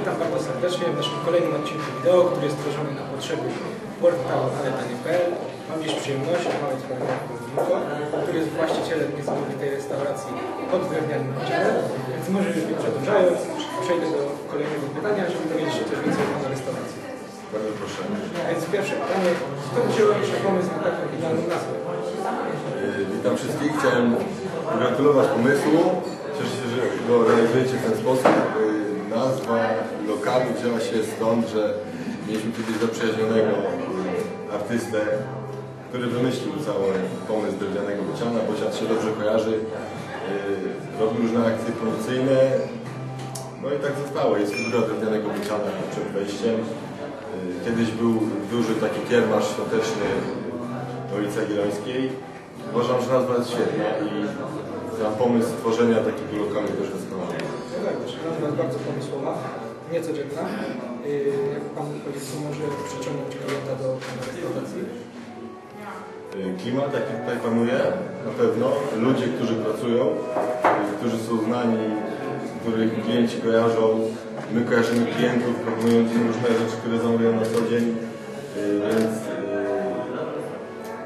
Witam bardzo serdecznie w naszym kolejnym odcinku wideo, który jest tworzony na potrzeby portalu aletanie.pl. Mam dziś przyjemność rozmawiać z panem Górniką, który jest właścicielem niesamowitej restauracji pod drewnianym kościołem. Więc może już nie przedłużając, przejdę do kolejnego pytania, żeby dowiedzieć się coś więcej o restauracji. Bardzo proszę. Więc pierwsze pytanie, skąd wziął się pomysł na taką idealną nazwę? Yy, Witam wszystkich. Chciałem pogratulować pomysłu. Cieszę się, że go realizujecie w ten sposób. Nazwa lokalu wzięła się stąd, że mieliśmy kiedyś zaprzyjaźnionego artystę, który wymyślił cały pomysł drewnianego bociana. Bocian się dobrze kojarzy. Yy, Robił różne akcje promocyjne. No i tak zostało. Jest figura drewnianego bociana przed wejściem. Yy, Kiedyś był duży taki kiermasz świąteczny w ulicy Jagiellońskiej. Uważam, że nazwa jest świetna i sam pomysł tworzenia takiego lokalu też doskonały. No tak, też nazwa jest bardzo pomysłowa, niecodzienna. Yy, Jak pan powiedział, może przyciągnąć klienta do restauracji? Y, Klimat, jaki tutaj panuje, na pewno. Ludzie, którzy pracują, y, którzy są znani, których klienci kojarzą. My kojarzymy klientów, proponując im różne rzeczy, które zamawiają na co dzień. Y, Więc y,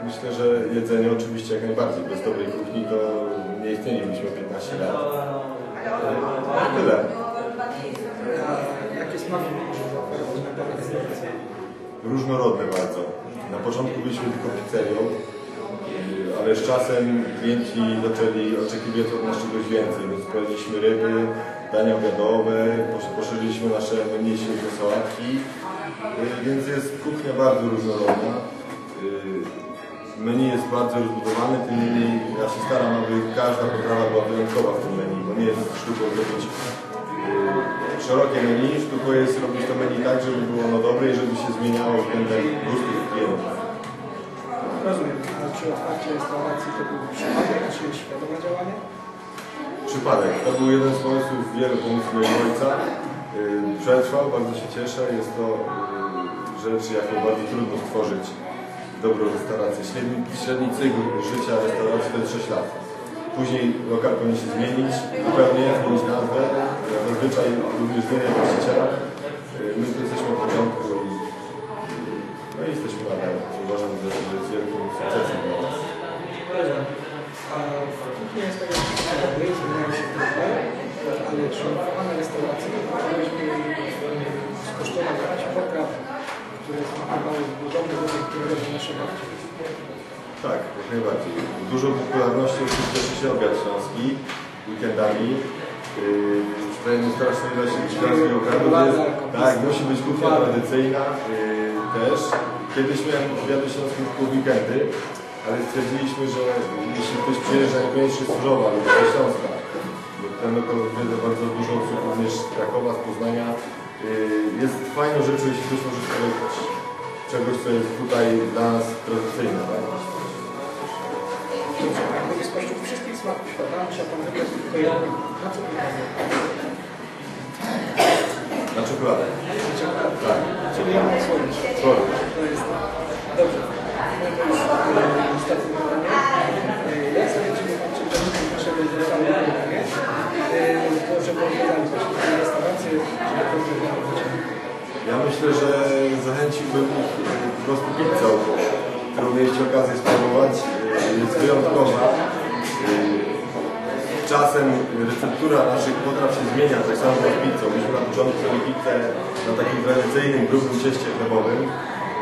myślę, że jedzenie oczywiście jak najbardziej. Bez dobrej kuchni to nie istnielibyśmy 15 lat. Y, Tyle. Jakie smaki różnorodne bardzo. Na początku byliśmy tylko pizzerią, yy, ale z czasem klienci zaczęli oczekiwać od nas czegoś więcej, więc wprowadziliśmy ryby, dania obiadowe, posz- poszerzyliśmy nasze o sałatki, Yy, więc jest kuchnia bardzo różnorodna. Menu jest bardzo rozbudowane, tym niemniej ja się staram, aby każda potrawa była wyjątkowa w tym menu, bo nie jest sztuką zrobić yy, szerokie menu, sztuką jest robić to menu tak, żeby było ono dobre i żeby się zmieniało względem gustów klientów. Rozumiem. A czy otwarcie restauracji to był przypadek, czy świadome działanie? Przypadek. To był jeden z pomysłów, wielu pomysłów mojego ojca. Yy, Przetrwał, bardzo się cieszę. Jest to yy, rzecz, jaką bardzo trudno stworzyć dobrą restaurację. Średni, średni cykl życia restauracji to jest 6 lat. Później lokal powinien się zmienić, zupełnie zmienić nazwę. Zazwyczaj również zmieniać właściciela. Yy, My tu jesteśmy Tak, jak najbardziej. Dużą popularnością cieszy się obiad śląski weekendami. Yy, straszną ilość śląskiego obiadu. Jest, tak, musi być kuchnia tradycyjna yy, też. Kiedyś miałem obiady śląskie tylko weekendy, ale stwierdziliśmy, że jeśli ktoś przyjeżdża niekoniecznie z Chorzowa lub ze Śląska, bo ten lokal odwiedza bardzo dużo osób również z Krakowa, z Poznania, yy, jest fajną rzeczą, jeśli ktoś może spróbować czegoś, co jest tutaj dla nas tradycyjne. Tak? Spośród wszystkich smaków świata musiał pan wybrać tylko jeden, na co pan wybrał? Na czekoladę. Tak. Czyli ja mam słodycz. Sorry. To jest dobrze. No to już e, ostatnie pytanie. E, naszego lokalu Górnianie, to żeby? Ja myślę, że zachęciłbym ich po prostu pizzą, którą mieliście okazję spróbować. Jest wyjątkowa. Czasem receptura naszych potraw się zmienia, tak samo jak pizzą. Myśmy na początku robili pizzę na takim tradycyjnym, grubym cieście chlebowym.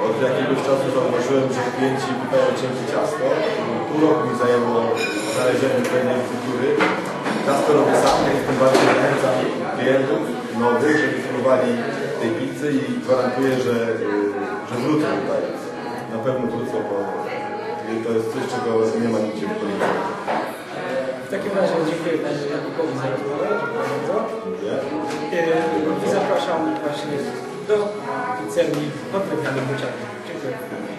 Od jakiegoś czasu zauważyłem, że klienci pytają cienkie ciasto. Pół roku mi zajęło znalezienie pewnej receptury. Ciasto robię sam, tym bardziej zachęcam klientów nowych, żeby spróbowali tej pizzy i gwarantuję, że, y, że wrócą tutaj. Na pewno wrócą, bo to jest coś, czego nie ma nigdzie w okolicy. W takim razie dziękuję Panu Jakubowi za rozmowę. Bardzo. Dziękuję. E, I zapraszam właśnie do pizzerii pod bocianem. Dziękuję.